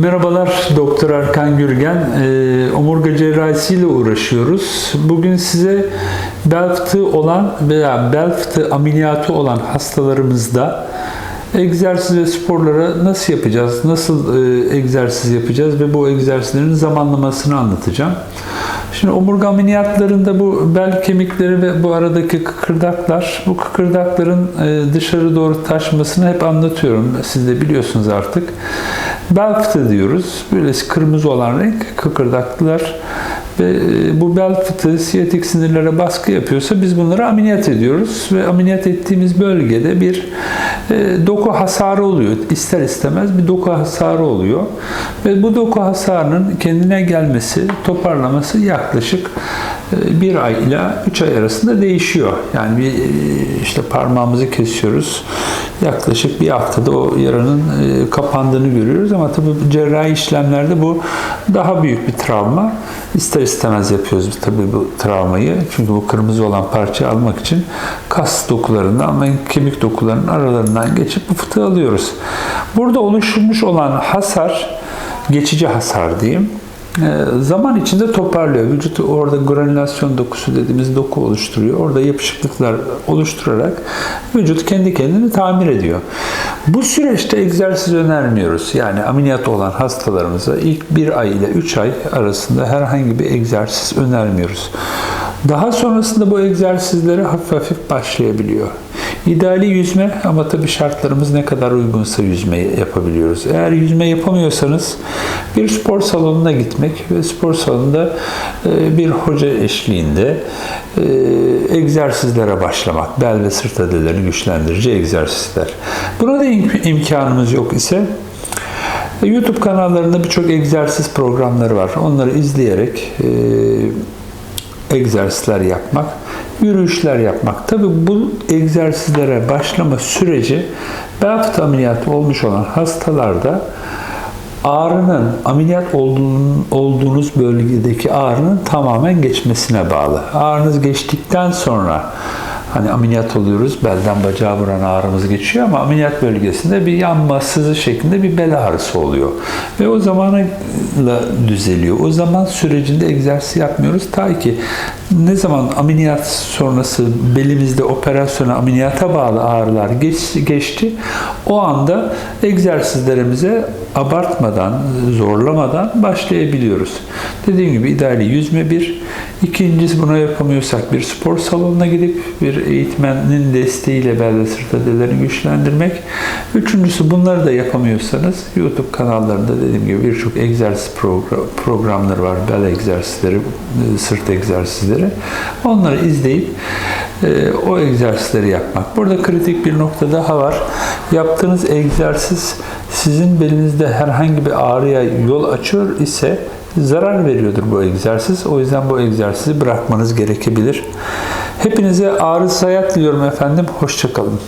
Merhabalar Doktor Erkan Gürgen. Ee, omurga cerrahisiyle uğraşıyoruz. Bugün size bel fıtığı olan veya bel fıtığı ameliyatı olan hastalarımızda egzersiz ve sporlara nasıl yapacağız, nasıl e, egzersiz yapacağız ve bu egzersizlerin zamanlamasını anlatacağım. Şimdi omurga ameliyatlarında bu bel kemikleri ve bu aradaki kıkırdaklar, bu kıkırdakların e, dışarı doğru taşmasını hep anlatıyorum. Siz de biliyorsunuz artık. Bel fıtığı diyoruz. Böyle kırmızı olan renk kıkırdaklılar ve e, bu bel fıtığı siyatik sinirlere baskı yapıyorsa biz bunları ameliyat ediyoruz ve ameliyat ettiğimiz bölgede bir e, doku hasarı oluyor. İster istemez bir doku hasarı oluyor. Ve bu doku hasarının kendine gelmesi, toparlaması yaklaşık bir ay ile üç ay arasında değişiyor. Yani bir e, işte parmağımızı kesiyoruz. Yaklaşık bir haftada o yaranın e, kapandığını görüyoruz ama tabii cerrahi işlemlerde bu daha büyük bir travma. İster istemez yapıyoruz tabii bu travmayı. Çünkü bu kırmızı olan parçayı almak için kas dokularından ve kemik dokularının aralarından geçip bu fıtığı alıyoruz. Burada oluşmuş olan hasar, geçici hasar diyeyim, e, zaman içinde toparlıyor. Vücut orada granülasyon dokusu dediğimiz doku oluşturuyor. Orada yapışıklıklar oluşturarak vücut kendi kendini tamir ediyor. Bu süreçte egzersiz önermiyoruz. Yani ameliyat olan hastalarımıza ilk bir ay ile üç ay arasında herhangi bir egzersiz önermiyoruz. Daha sonrasında bu egzersizlere hafif hafif başlayabiliyor. İdeali yüzme ama tabii şartlarımız ne kadar uygunsa yüzme yapabiliyoruz. Eğer yüzme yapamıyorsanız bir spor salonuna gitmek ve spor salonunda e, bir hoca eşliğinde e, egzersizlere başlamak. Bel ve sırt adelerini güçlendirici egzersizler. Buna da imkanımız yok ise YouTube kanallarında birçok egzersiz programları var. Onları izleyerek e, egzersizler yapmak, yürüyüşler yapmak. Tabi bu egzersizlere başlama süreci fıtığı ameliyatı olmuş olan hastalarda ağrının ameliyat olduğun, olduğunuz bölgedeki ağrının tamamen geçmesine bağlı. Ağrınız geçtikten sonra hani ameliyat oluyoruz, belden bacağa vuran ağrımız geçiyor ama ameliyat bölgesinde bir yanma, sızı şeklinde bir bel ağrısı oluyor. Ve o zamanla düzeliyor. O zaman sürecinde egzersiz yapmıyoruz. Ta ki ne zaman ameliyat sonrası belimizde operasyona, ameliyata bağlı ağrılar geç, geçti, o anda egzersizlerimize abartmadan, zorlamadan başlayabiliyoruz. Dediğim gibi ideali yüzme bir. İkincisi buna yapamıyorsak bir spor salonuna gidip bir eğitmenin desteğiyle bel ve sırt adelerini güçlendirmek. Üçüncüsü bunları da yapamıyorsanız YouTube kanallarında dediğim gibi birçok egzersiz programları var. Bel egzersizleri, sırt egzersizleri. Onları izleyip e, o egzersizleri yapmak. Burada kritik bir nokta daha var. Yaptığınız egzersiz sizin belinizde herhangi bir ağrıya yol açıyor ise zarar veriyordur bu egzersiz. O yüzden bu egzersizi bırakmanız gerekebilir. Hepinize ağrı hayat diliyorum efendim. Hoşçakalın.